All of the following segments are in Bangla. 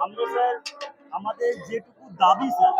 আমরা স্যার আমাদের যেটুকু দাবি স্যার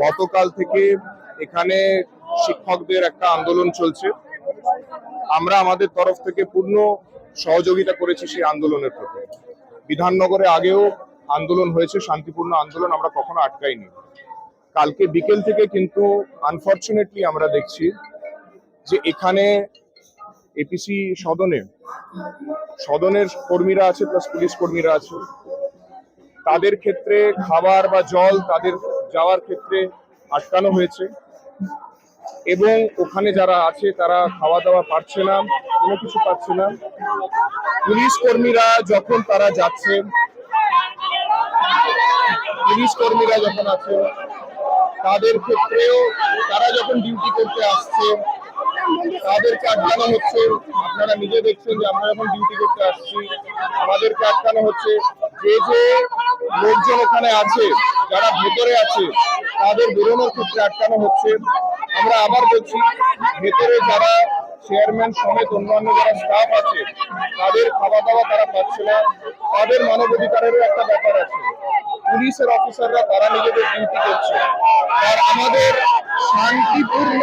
গতকাল থেকে এখানে শিক্ষকদের একটা আন্দোলন চলছে। আমরা আমাদের তরফ থেকে পূর্ণ সহযোগিতা করেছি সেই আন্দোলনের প্রতি। বিধাননগরে আগেও আন্দোলন হয়েছে, শান্তিপূর্ণ আন্দোলন আমরা কখনো আটকাইনি। কালকে বিকেল থেকে কিন্তু আনফর্চুনেটলি আমরা দেখছি যে এখানে এপিসি সদনে, সদনের কর্মীরা আছে প্লাস পুলিশ কর্মীরা আছে। তাদের ক্ষেত্রে খাবার বা জল তাদের যাওয়ার ক্ষেত্রে আটকানো হয়েছে। এবং ওখানে যারা আছে, তারা খাওয়া দাওয়া পাচ্ছে না, কোনো কিছু পাচ্ছে না। পুলিশ কর্মীরা যখন তারা যাচ্ছে, পুলিশ কর্মীরা যখন আছে, তাদের ক্ষেত্রেও তারা যখন ডিউটি করতে আসছে, তাদেরকে আটকানো হচ্ছে। আপনারা নিজে দেখছেন যে আমরা যখন ডিউটি করতে আসছি, আমাদেরকে আটকানো হচ্ছে। যে যে লোকজন ওখানে আছে, যারা ভেতরে আছে, তাদের বেরোনোর ক্ষেত্রে আটকানো হচ্ছে। আমরা আবার বলছি, ভেতরে যারা চেয়ারম্যান সমেত অন্যান্য যারা স্টাফ আছে, তাদের খাওয়া দাওয়া তারা পাচ্ছে না। তাদের মানবাধিকারেরও একটা ব্যাপার আছে। পুলিশের অফিসাররা তারা নিজেদের ডিউটি করছে। আর আমাদের শান্তিপূর্ণ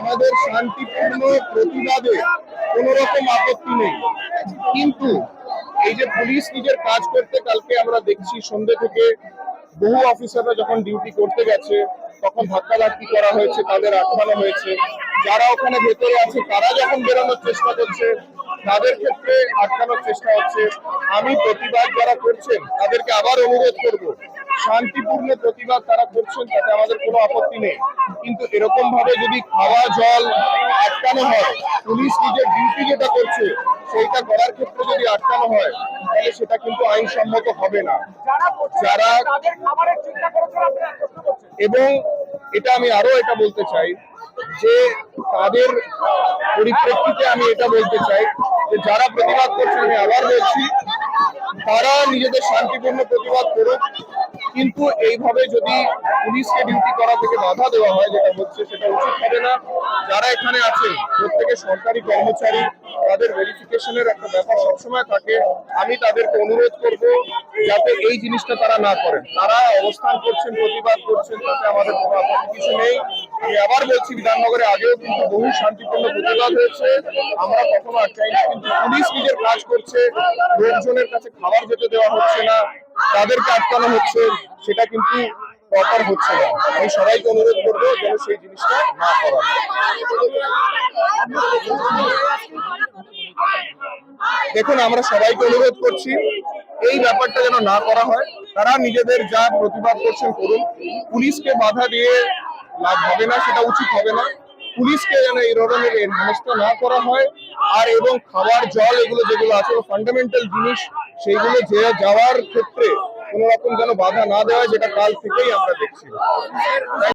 আমাদের শান্তিপূর্ণ প্রতিবাদে কোন রকম আপত্তি নেই। কিন্তু এই যে পুলিশ নিজের কাজ করতে কালকে আমরা দেখছি সন্ধ্যে থেকে বহু অফিসাররা যখন ডিউটি করতে গেছে, তখন ধাক্কাধাক্কি করা হয়েছে, তাদের আটকানো হয়েছে। যারা ওখানে ভেতরে আছে, তারা যখন বেরোনোর চেষ্টা করছে, তাদের ক্ষেত্রে আটকানোর চেষ্টা হচ্ছে। আমি প্রতিবাদ যারা করছেন, তাদেরকে আবার অনুরোধ করব, শান্তিপূর্ণ প্রতিবাদ তারা করছেন, তাতে আমাদের কোনো আপত্তি নেই। কিন্তু এরকম ভাবে যদি খাওয়া জল আটকানো হয়, পুলিশ নিজের ডিউটি যেটা করছে সেইটা করার ক্ষেত্রে যদি আটকানো হয় তাহলে সেটা কিন্তু আইনসম্মত হবে না। যারা এবং এটা আমি আরও এটা বলতে চাই যে তাদের পরিপ্রেক্ষিতে আমি এটা বলতে চাই যে যারা প্রতিবাদ করছে আমি আবার বলছি তারা নিজেদের শান্তিপূর্ণ প্রতিবাদ করুক কিন্তু এইভাবে যদি পুলিশকে ডিউটি করা থেকে বাধা দেওয়া হয়, যেটা হচ্ছে সেটা উচিত হবে না। যারা এখানে আছে, প্রত্যেকে সরকারি কর্মচারী, তাদের ভেরিফিকেশনের একটা ব্যাপার সবসময় থাকে। আমি তাদেরকে অনুরোধ করব যাতে এই জিনিসটা তারা না করেন। তারা অবস্থান করছেন, প্রতিবাদ করছেন, তাতে আমাদের কোনো আপত্তি কিছু নেই। আমি আবার বলছি, বিধাননগরে আগেও কিন্তু বহু শান্তিপূর্ণ প্রতিবাদ হয়েছে। আমরা কখনো আটকাই না কিন্তু পুলিশ নিজের কাজ করছে। লোকজনের কাছে খাবার যেতে দেওয়া হচ্ছে না। তাদেরকে আটকানো হচ্ছে, সেটা কিন্তু প্রপার হচ্ছে না। আমি সবাইকে অনুরোধ করব যেন সেই জিনিসটা না করা। দেখুন, আমরা সবাইকে অনুরোধ করছি, এই ব্যাপারটা যেন না করা হয়। তারা নিজেদের যা প্রতিবাদ করছেন করুন। পুলিশকে বাধা দিয়ে লাভ হবে না, সেটা উচিত হবে না। পুলিশকে যেন এই ধরনের না করা হয়। আর এবং খাবার জল এগুলো যেগুলো আছে ফান্ডামেন্টাল জিনিস সেইগুলো যে যাওয়ার ক্ষেত্রে কোনো রকম যেন বাধা না দেওয়া যেটা কাল থেকেই আমরা দেখছি।